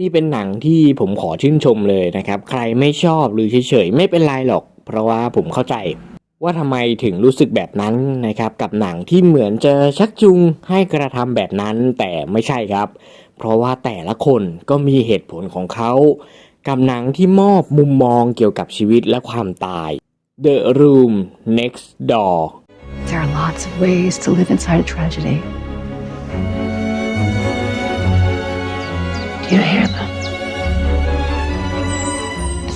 นี่เป็นหนังที่ผมขอชื่นชมเลยนะครับ ใครไม่ชอบหรือเฉยๆไม่เป็นไรหรอก เพราะว่าผมเข้าใจ ว่าทำไมถึงรู้สึกแบบนั้นนะครับ กับหนังที่เหมือนจะชักจูงให้กระทำแบบนั้นแต่ไม่ใช่ครับ เพราะว่าแต่ละคนก็มีเหตุผลของเขากับหนังที่มอบมุมมองเกี่ยวกับชีวิตและความตาย The Room Next Door There are lots of ways to live inside a tragedy. Do you hear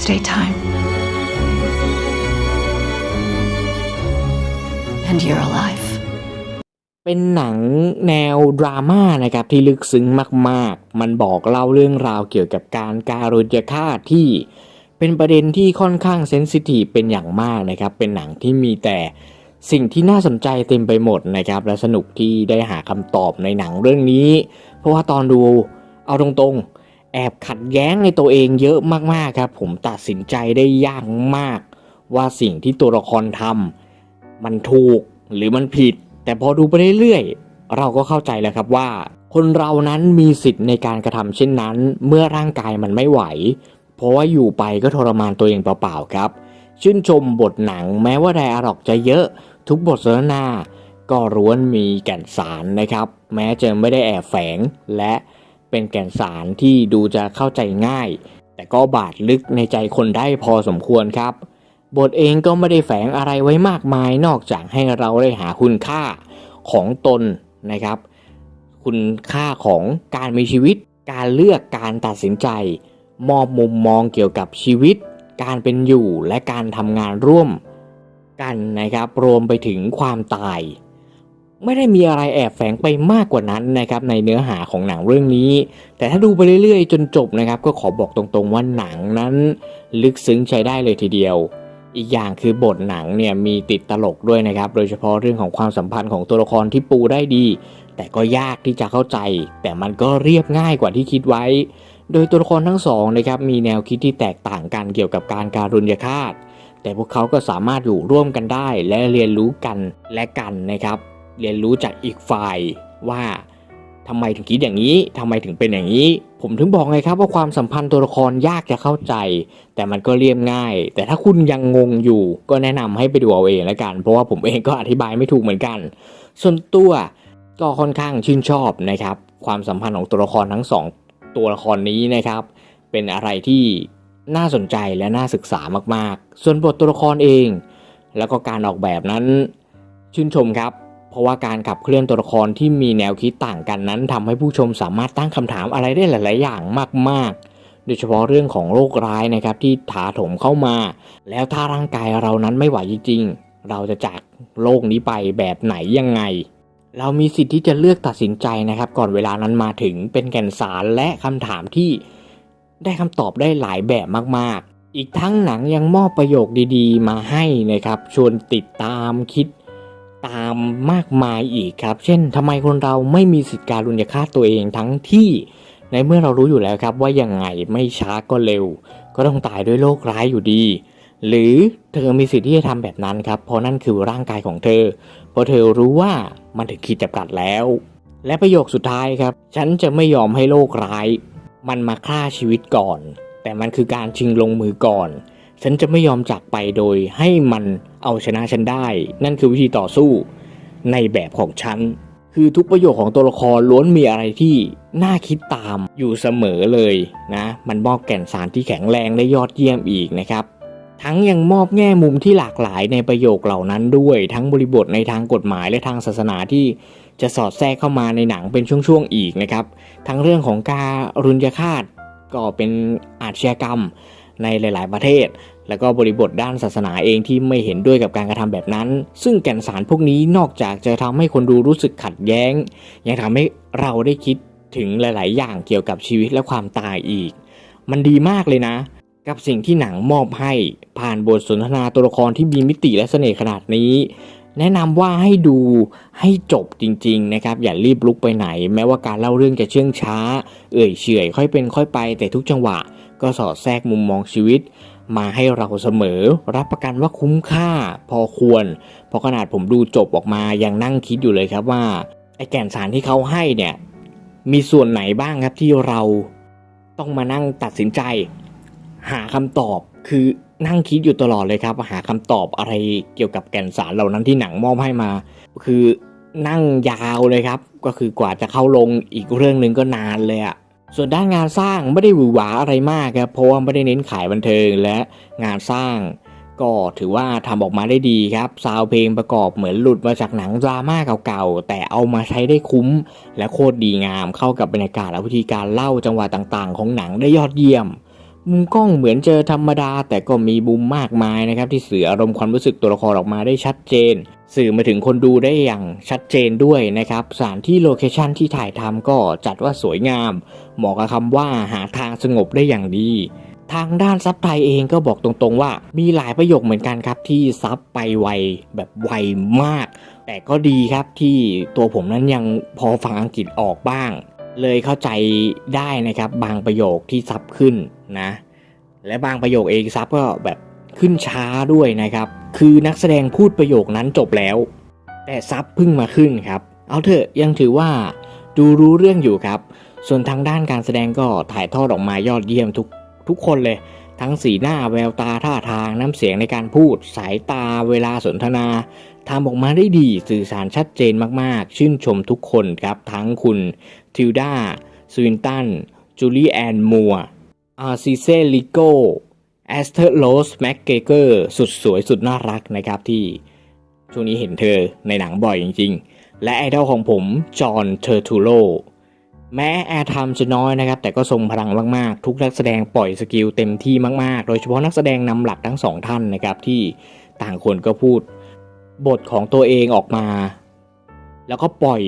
them? It's daytime. And you're alive. เป็นหนังแนวดราม่านะครับที่ลึกซึ้งมาก ๆ มันบอกเล่าเรื่องราวเกี่ยวกับการการุญยฆาตที่เป็นประเด็นที่ค่อนข้างเซนซิทีฟเป็นอย่างมากนะครับ เป็นหนังที่มีแต่สิ่งที่น่าสนใจเต็มไปหมดนะครับ และสนุกที่ได้หาคำตอบในหนังเรื่องนี้ เพราะว่าตอนดูเอาตรงๆ แอบขัดแย้งในตัวเองเยอะมากๆครับ ผมตัดสินใจได้ยากมาก ว่าสิ่งที่ตัวละครทำมันถูกหรือมันผิด แต่พอดูไปเรื่อยๆเราก็เข้าใจแล้วครับว่า คนเรานั้นมีสิทธิ์ในการกระทำเช่นนั้น เมื่อร่างกายมันไม่ไหว เพราะว่าอยู่ไปก็ทรมานตัวเองเปล่าๆครับ ชื่นชมบทหนังแม้ว่าไดอะล็อกจะเยอะทุกบทสนทนาก็ร้วนมีแก่นสารนะครับ แม้จะไม่ได้แอบแฝงและ เป็นแก่นสารที่ดูจะเข้าใจง่าย แต่ก็บาดลึกในใจคนได้พอสมควรครับ บทเองก็ไม่ได้แฝงอะไรไว้มากมายนอกจากให้เราได้หาคุณค่าของตนนะครับ คุณค่าของการมีชีวิต การเลือกการตัดสินใจ มอบมุมมองเกี่ยวกับชีวิต การเป็นอยู่และการทำงานร่วมกันนะครับรวมไปถึงความตาย ไม่ได้มีอะไรแอบแฝงไปมากกว่านั้นนะครับในเนื้อหาของหนังเรื่องนี้ แต่ถ้าดูไปเรื่อยๆ จนจบนะครับ ก็ขอบอกตรงๆว่าหนังนั้นลึกซึ้งใช้ได้เลยทีเดียว อีกอย่างคือบทหนังเนี่ยมีติดตลกด้วยนะครับ โดยเฉพาะเรื่องของความสัมพันธ์ของตัวละครที่ปูได้ดี แต่ก็ยากที่จะเข้าใจ แต่มันก็เรียบง่ายกว่าที่คิดไว้ โดยตัวละครทั้งสองนะครับมีแนวคิดที่แตกต่างกันเกี่ยวกับการการุญยฆาตแต่พวกเขาก็สามารถอยู่ร่วมกันได้และเรียนรู้กันและกันนะครับ เรียนรู้จากอีกฝ่ายว่าทำไมถึงคิดอย่างนี้ทำไมถึงเป็นอย่างนี้ ผมถึงบอกไงครับว่าความสัมพันธ์ตัวละครยากจะเข้าใจ แต่มันก็เรียบง่าย แต่ถ้าคุณยังงงอยู่ ก็แนะนำให้ไปดูเอาเองแล้วกัน เพราะว่าผมเองก็อธิบายไม่ถูกเหมือนกัน ส่วนตัวก็ค่อนข้างชื่นชอบนะครับ ความสัมพันธ์ของตัวละครทั้งสองตัวละครนี้นะครับ เป็นอะไรที่น่าสนใจและน่าศึกษามาก ๆ ส่วนบทตัวละครเอง แล้วก็การออกแบบนั้นชื่นชมครับ เพราะว่าการขับเคลื่อนตัวละครที่มีแนวคิดต่างกันนั้นทำให้ผู้ชมสามารถตั้งคำถามอะไรได้หลาย ๆ อย่างมาก ๆ โดยเฉพาะเรื่องของโรคร้ายนะครับที่ถาโถมเข้ามา แล้วถ้าร่างกายเรานั้นไม่ไหวจริง ๆ เราจะจากโลกนี้ไปแบบไหนยังไง เรามีสิทธิ์ที่จะเลือกตัดสินใจนะครับ ก่อนเวลานั้นมาถึงเป็นแก่นสารและคำถามที่ได้คำตอบได้หลายแบบมาก ๆ อีกทั้งหนังยังมอบประโยคดี ๆ มาให้นะครับ ชวนติดตามคิด ตามมากมายอีกครับ เช่นทำไมคนเราไม่มีสิทธิการุญยฆาตตัวเองทั้งที่ในเมื่อเรารู้อยู่แล้วครับว่ายังไงไม่ช้าก็เร็ว ก็ต้องตายด้วยโรคร้ายอยู่ดี หรือเธอมีสิทธิ์ที่จะทำแบบนั้นครับ เพราะนั่นคือร่างกายของเธอ เพราะเธอรู้ว่ามันถึงขีดจำกัดแล้ว และประโยคสุดท้ายครับ ฉันจะไม่ยอมให้โรคร้าย มันมาฆ่าชีวิตก่อน แต่มันคือการชิงลงมือก่อน ฉันจะไม่ยอมจากไปโดยให้มันเอาชนะฉันได้ นั่นคือวิธีต่อสู้ในแบบของฉัน คือทุกประโยคของตัวละครล้วนมีอะไรที่น่าคิดตามอยู่เสมอเลยนะ มันมอบแก่นสารที่แข็งแรงและยอดเยี่ยมอีกนะครับ ทั้งยังมอบแง่มุมที่หลากหลายในประโยคเหล่านั้นด้วย ทั้งบริบทในทางกฎหมายและทางศาสนาที่จะสอดแทรกเข้ามาในหนังเป็นช่วงๆอีกนะครับ ทั้งเรื่องของการุญยฆาตก็เป็นอาชญากรรม ในหลาย ๆ ประเทศ แล้วก็บริบทด้านศาสนาเองที่ไม่เห็นด้วยกับการกระทำแบบนั้น ซึ่งแก่นสารพวกนี้นอกจากจะทำให้คนดูรู้สึกขัดแย้ง ยังทำให้เราได้คิดถึงหลาย ๆ อย่างเกี่ยวกับชีวิตและความตายอีก มันดีมากเลยนะ กับสิ่งที่หนังมอบให้ผ่านบทสนทนาตัวละครที่มีมิติและเสน่ห์ขนาดนี้ แนะนำว่าให้ดูให้จบจริง ๆ นะครับ อย่ารีบลุกไปไหน แม้ว่าการเล่าเรื่องจะเชื่องช้า เอื่อยเฉอยค่อยเป็นค่อยไปแต่ทุกจังหวะ ก็สอดแทรกมุมมองชีวิต มาให้เราเสมอ รับประกันว่าคุ้มค่าพอควร เพราะขนาดผมดูจบออกมายังนั่งคิดอยู่เลยครับว่าไอ้แก่นสารที่เขาให้เนี่ยมีส่วนไหนบ้างครับที่เราต้องมานั่งตัดสินใจ หาคำตอบคือนั่งคิดอยู่ตลอดเลยครับ หาคำตอบอะไรเกี่ยวกับแก่นสารเหล่านั้นที่หนังมอบให้มา คือนั่งยาวเลยครับ ก็คือกว่าจะเข้าลงอีกเรื่องหนึ่งก็นานเลยอะ ส่วนด้านงานสร้างไม่ได้หวือหวาอะไรมากครับเพราะว่าไม่ได้เน้นขายบันเทิงและงานสร้าง ก็ถือว่าทำออกมาได้ดีครับซาวเพลงประกอบเหมือนหลุดมาจากหนังดราม่าเก่าๆ แต่เอามาใช้ได้คุ้ม และโคตรดีงามเข้ากับบรรยากาศและวิธีการเล่าจังหวะต่างๆ ของหนังได้ยอดเยี่ยม มุมกล้องเหมือนเจอธรรมดา แต่ก็มีมุมมากมายนะครับ ที่สื่ออารมณ์ความรู้สึกตัวละครออกมาได้ชัดเจน สื่อมาถึงคนดูได้อย่างชัดเจนด้วยนะครับสถานที่โลเคชันที่ถ่ายทำก็จัดว่าสวยงาม เหมาะกับคำว่าหาทางสงบได้อย่างดีทางด้านซับไทยเองก็บอกตรงๆว่ามีหลายประโยคเหมือนกันครับที่ซับไปไวแบบไวมาก แต่ก็ดีครับที่ตัวผมนั้นยังพอฟังอังกฤษออกบ้าง เลยเข้าใจได้นะครับบางประโยคที่ซับขึ้นนะ และบางประโยคเองซับก็แบบขึ้นช้าด้วยนะครับ คือนักแสดงพูดประโยคนั้นจบแล้ว แต่ซับเพิ่งมาขึ้นครับ เอาเถอะยังถือว่าดูรู้เรื่องอยู่ครับ ส่วนทางด้านการแสดงก็ถ่ายทอดออกมายอดเยี่ยมทุกทุกคนเลย ทั้งสีหน้าแววตาท่าทางน้ำเสียงในการพูด สายตาเวลาสนทนาทำออกมาได้ดีสื่อสารชัดเจนมากๆ ชื่นชมทุกคนครับ ทั้งคุณทิลดาสวินตัน จูลี่แอนมัวอาร์ซิเซลิโกแอสเทอร์โรสแม็กเกเกอร์สุดสวยสุดน่ารักนะครับที่ช่วงนี้เห็นเธอในหนังบ่อยจริง ๆ และไอดอลของผม จอห์นเทอร์ทูโล แม้แอร์ไทม์จะน้อยนะครับ แต่ก็ทรงพลังมากๆ ทุกนักแสดงปล่อยสกิลเต็มที่มากๆ โดยเฉพาะนักแสดงนำหลักทั้งสองท่านนะครับ ที่ต่างคนก็พูดบทของตัวเองออกมา แล้วก็ปล่อย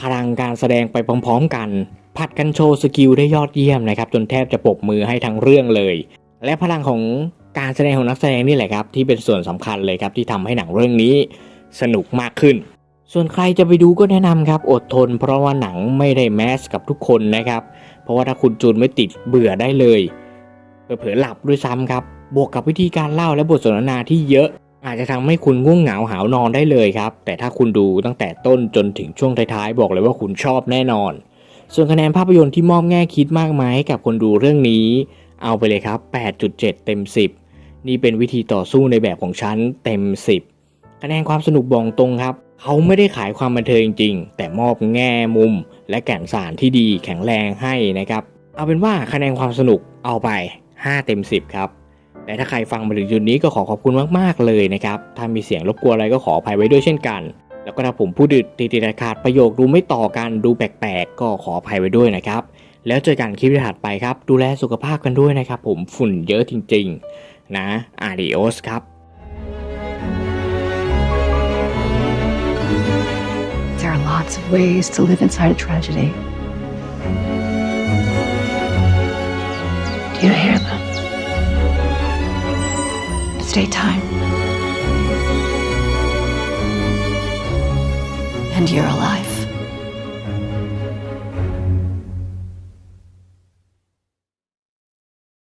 พลังการแสดงไปพร้อมๆ กันผัดกันโชว์สกิลได้ยอดเยี่ยมนะครับ จนแทบจะปบมือให้ทั้งเรื่องเลย และพลังของการแสดงของนักแสดงนี่แหละครับ ที่เป็นส่วนสำคัญเลยครับที่ทำให้หนังเรื่องนี้สนุกมากขึ้น ส่วนใครจะไปดูก็แนะนำครับ อดทน เพราะว่าหนังไม่ได้แมสกับทุกคนนะครับ เพราะว่าถ้าคุณจูนไม่ติดเบื่อได้เลยเผลอๆหลับด้วยซ้ำครับ บวกกับวิธีการเล่าและบทสนทนาที่เยอะ อาจจะทำให้คุณง่วงเหงาหาวนอนได้เลยครับ แต่ถ้าคุณดูตั้งแต่ต้นจนถึงช่วงท้ายๆ บอกเลยว่าคุณชอบแน่นอน ส่วนคะแนนภาพยนตร์ที่มอบแง่คิดมากมายให้กับคนดูเรื่องนี้ เอาไปเลยครับ 8.7 เต็ม 10 นี่เป็นวิธีต่อสู้ในแบบของฉันเต็ม 10 คะแนนความสนุกบองตรงครับ เขาไม่ได้ขายความบันเทิงจริง ๆ แต่มอบแง่มุม และแก่นสารที่ดีแข็งแรงให้นะครับ เอาเป็นว่าคะแนนความสนุกเอาไป 5 เต็ม 10 ครับและถ้าใครฟังมาถึงจุดนี้ก็ขอขอบคุณมากๆเลยนะครับ ถ้ามีเสียงรบกวนอะไรก็ขออภัยไว้ด้วยเช่นกัน แล้วก็ถ้าผมพูดติดติดๆขาดประโยคดูไม่ต่อกันดูแปลกๆ ก็ขออภัยไว้ด้วยนะครับ แล้วเจอกันคลิปถัดไปครับ ดูแลสุขภาพกันด้วยนะครับผมฝุ่นเยอะจริงๆ นะ adios ครับ lots of ways to live inside a tragedy. Do you hear them? It's daytime. And you're alive.